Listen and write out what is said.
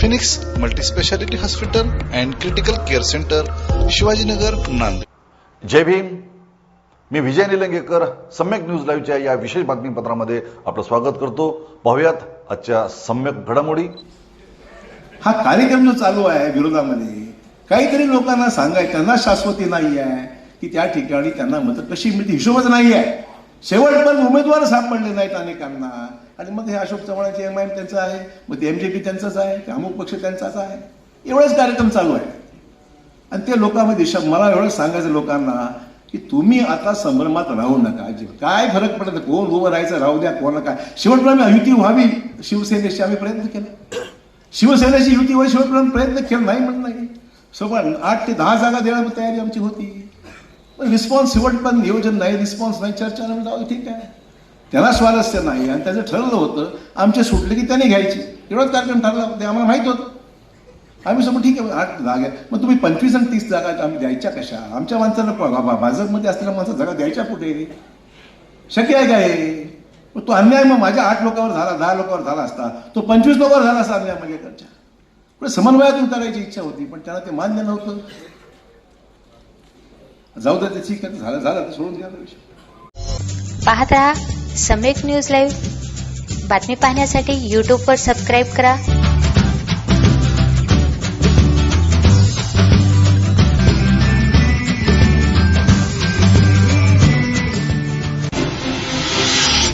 Phoenix multispeciality hospital and critical care centre Shivajinagar Nanded. जय भीम. मी Vijay Nilangekar Samyak news लाईव्हच्या या विशेष बातमीपत्रामध्ये आपलं स्वागत करतो. पाहूयात आजच्या सम्यक घडामोडी. हा कार्यक्रम जो चालू आहे विरोधामध्ये काहीतरी लोकांना सांगाय त्यांना शाश्वती नाही आहे की त्या ठिकाणी त्यांना मतं कशी मिळते हिशोबच नाही आहे शेवटपर्यंत उमेदवार सापडले नाहीत अनेकांना. आणि मग हे अशोक चव्हाणांचे एम आय त्यांचं आहे मग ते पी त्यांचंच आहे ते अमुक पक्ष त्यांचाच आहे. एवढाच कार्यक्रम चालू आहे. आणि ते लोकांमध्ये श- मला एवढं सांगायचं लोकांना की तुम्ही आता संभ्रमात राहू नका. अजिबात. काय फरक पडत? कोण उभं राहायचं? राहू द्या. कोणाला काय? शेवटपर्यंत युती व्हावी शिवसेनेशी आम्ही प्रयत्न केले. शिवसेनेची युती व्हावी शेवटपर्यंत प्रयत्न केला. नाही म्हणून नाही. सोबत आठ ते दहा जागा देण्याची तयारी आमची होती. रिस्पॉन्स शेवटपर्यंत नियोजन नाही रिस्पॉन्स नाही चर्चा नाही म्हणजे, जाऊ ठीक आहे. त्याला स्वारस्य नाही आणि त्याचं ठरलं होतं आमचे सुटले की त्याने घ्यायची. एवढाच कार्यक्रम ठरला ते आम्हाला माहीत होतं. आम्ही समोर ठीक आहे आठ जागा मग तुम्ही पंचवीस आणि तीस जागा आम्ही द्यायच्या कशा? आमच्या माणसाला भाजपमध्ये असलेल्या माणसं जागा द्यायच्या कुठे? शक्य आहे काय मग तो अन्याय मग माझ्या आठ लोकांवर झाला दहा लोकांवर झाला असता. तो पंचवीस लोकांवर झाला असता अन्याय माझ्याकडच्या. पण समन्वयातून करायची इच्छा होती पण त्यांना ते मान्य नव्हतं. जाऊ द्या ते ठीक आहे झालं झालं सोडून द्या विषय. पाहत राहा सम्यक न्यूज लाईव्ह बातमी पाहण्यासाठी यूट्यूबवर सबस्क्राईब करा.